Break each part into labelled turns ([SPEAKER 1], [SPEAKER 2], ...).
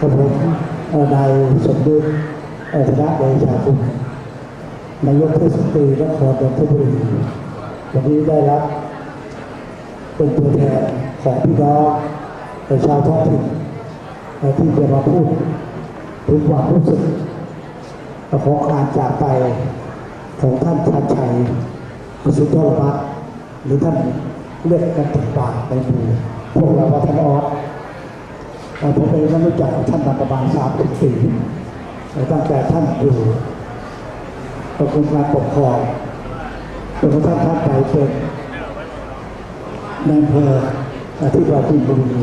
[SPEAKER 1] กับผมนายสมดุลเอ่อธนเดชาคุณนายกเทศมนตรีนครนนทบุรีวันนี้ได้รับเป็นตัวแทนของพี่น้องประชาวท้องถิ่นที่จะมาพูดถึงความรู้สึกของการจากไปของท่านชันชัยสุนทรพัฒน์หรือท่านเรียกกันติดปากในหมู่พวกเราว่าท่านออสเอ่อ ผมเองก็รู้จักท่านมาประมาณสามสิบปีเอ่ตั้งแต่ท่านอยู่ประคุมการปกครองจนกระทั่งท่านไปเป็นในอำเภออ่อที่ปราจีนบุรี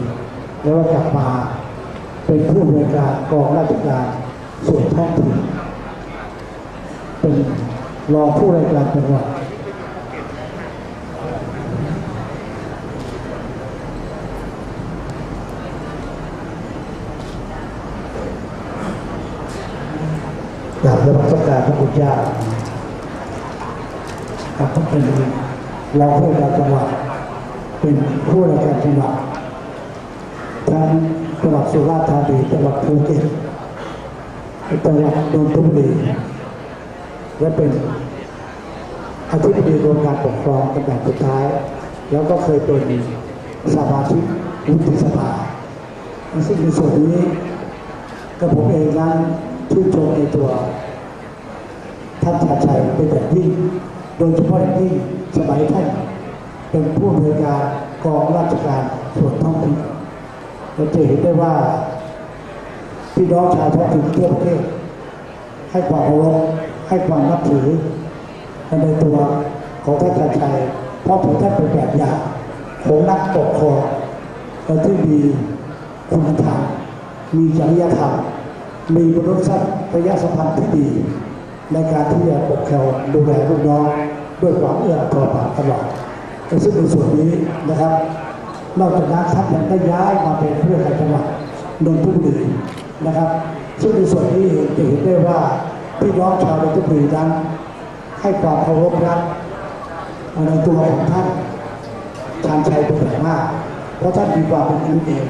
[SPEAKER 1] แล้วก็กลับมาเป็นผู้บริการกองราชการส่วนท้องถิ่นเป็นรองผู้ราชการจังหวัด อยากจะมาสัการพระคุณเจ้ากับท่านเป็นเรองผู้ว่าการจังหวัดเป็นผู้ว่าการจังหวัดทั้งจังหวัดสุราษฎร์ธานีจังหวัดภูเก็ตจังหวัดนนทบุรีและเป็นอธิบดีกรมการปกครองตำแหน่งสุดท้าย แล้วก็เคยเป็นสมาชิกวุฒิสภาซึ่งในส่วนนี้กับผมเองนั้น ชื่นชมในตัวท่านชาชัยเป็นอย่างยิ่ง โดยเฉพาะอย่างยิ่งสมัยท่านเป็นผู้อำนวยการกองราชการส่วนท้องถิ่นเราจะเห็นได้ว่าพี่น้องชาวท้องถิ่นทั่วประเทศให้ความเคารพให้ความนับถือในตัวของท่านชาชัยเพราะผมท่านเป็นแบบอย่างของนักปกครองที่มีคุณธรรมมีจริยธรรม มีมนุษยสัมพันธ์ที่ดี ในการที่จะปกครองดูแลลูกน้องด้วยความเอื้ออาทรตลอดซึ่งในส่วนนี้นะครับ นอกจากนั้นท่านยังได้ย้ายมาเป็นผู้ว่าการจังหวัดนนทบุรีนะครับ ซึ่งในส่วนนี้จะเห็นได้ว่าพี่น้องชาวนนทบุรีนั้น ให้ความเคารพรักในตัวของท่านชาญชัยเป็นอย่างมาก เพราะท่านมีความเป็นกันเอง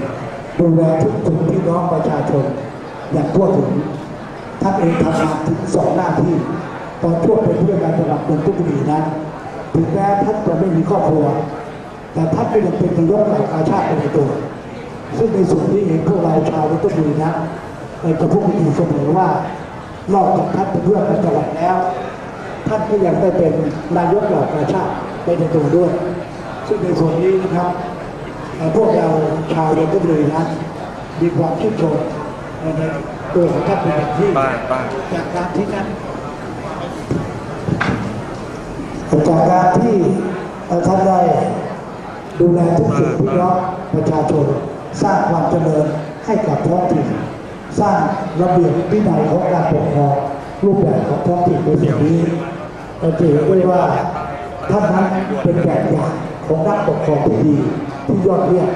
[SPEAKER 1] ดูแลทุกถึงพี่น้องประชาชน อย่างทั่วถึงท่านเองทำงานถึงสองหน้าที่ตอนช่วงเป็นผู้ว่าการจังหวัดนนทบุรีนั้นถึงแม้ท่านจะไม่มีครอบครัว แต่ท่านก็ยังเป็นนายกเหล่ากาชาติในตัว ซึ่งในส่วนนี้เองพวกเราชาวนนทบุรีนะในจะพูดกันอยู่เสมอว่านอกจากท่านเป็นผู้ว่าการจังหวัดแล้ว ท่านก็ยังได้เป็นนายกเหล่ากาชาติไปในตัวด้วย ซึ่งในส่วนนี้นะครับพวกเราชาวนนทบุรีนั้นมีความชื่นชม ในตัวของท่านเป็นอย่างยิ่ง
[SPEAKER 2] บ้านบ้าน
[SPEAKER 1] จากการที่นั้นจากการที่เอ่อท่านได้ดูแลทุกสิ่งทุกน้องประชาชนสร้างความเจริญให้กับท้องถิ่นสร้างระเบียบวินัยของการปกครองรูปแบบของท้องถิ่นในส่วนนี้เราจะเห็นได้ว่าท่านนั้นเป็นแบบอย่างของนักปกครองที่ดีที่ยอดเยี่ยม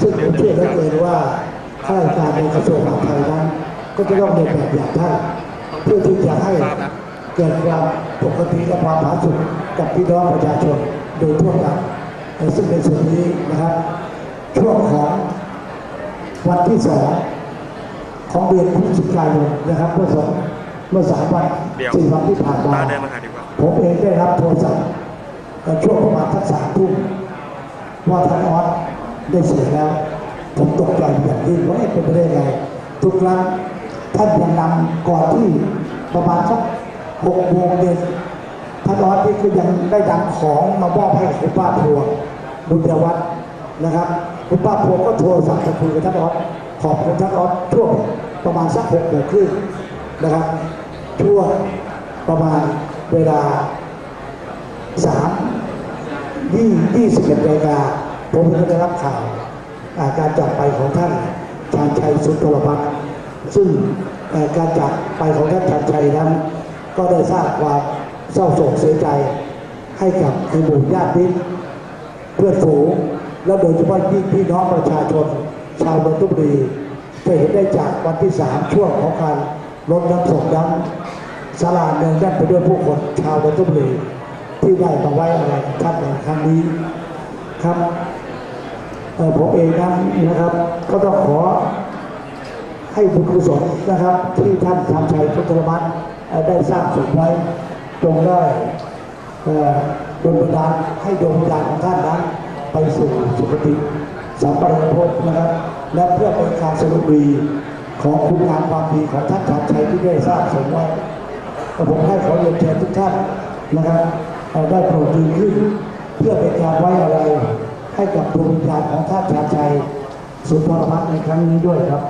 [SPEAKER 1] ซึ่งผมเชื่อเหลือเกินว่า ข้าราชการในกระทรวงมหาดไทยนั้นก็จะต้องเป็นแบบอย่างท่านเพื่อที่จะให้เกิดความปกติและความผาสุกกับพี่น้องประชาชนโดยทั่วกันและซึ่งในส่วนนี้นะครับ ช่วงของวันที่สองของเดือนพฤศจิกายนนะครับเมื่อสองเมื่อสามวัน
[SPEAKER 2] เดี๋ยว
[SPEAKER 1] สี่วันที่ผ่านมา
[SPEAKER 2] ป้าเดินมาหาดีกว่า
[SPEAKER 1] ผมเองได้รับโทรศัพท์ในช่วงประมาณทักสามทุ่มว่าท่านออสได้เสียแล้ว ผมตก ใจองยิ่งว่าเอ๊ะเป็นไปได้ไงทุกครั้งท่านยังนำก่อนที่ประมาณสักหกโมงเย็นท่านออสนี่ก็ยังได้นำของมามอบให้คุณป้าพวงบุญยวัฒน์นะครับคุณป้าพวงก็โทรศัพท์ไปคุยกับท่านออสขอบคุณท่านออสช่วงประมาณสักหกโมงครึ่งนะครับช่วงประมาณเวลาสามยี่ยี่สิบเอ็ดนาฬิกาผมก็ได้รับข่าว การจากไปของท่านชาญชัยสุนทรพัฒน์ซึ่งการจากไปของท่านชาญชัยนั้น ก็ได้สร้างความเศร้าโศกเสียใจให้กับในหมู่ญาติมิตรเพื่อนฝูงและโดยเฉพาะยิ่พี่น้องประชาชน ชาวนนทบุรีจะเห็นได้จากวันที่สามช่วงของการรดน้ำศพนั้นสลาเนืองแน่นไปด้วยผู้คนชาวนนทบุรีที่ได้มาไว้อะไรกับท่านในครั้งนี้ครับ ผมเองนั้นนะครับ ก็ต้องขอให้บุญกุศลนะครับ ที่ท่านชามชัยพุทธมัตได้สร้างสมไว้จงได้ดลบันดาลให้ดวงวิญญาณของท่านนั้น ไปสู่สุคติสัมปรายภพนะครับ และเพื่อเป็นการสรุปดีของคุณงามความดีของท่านชามชัยที่ได้สร้างสมไว้ผมให้ขอเรียนเชิญทุกท่านนะครับเอ่อได้โปรดยืนขึ้นเพื่อเป็นการไว้อะไร ให้กับดวงวิญญาณของท่านชาชัย สุนทรพัฒน์ในครั้งนี้ด้วยครับ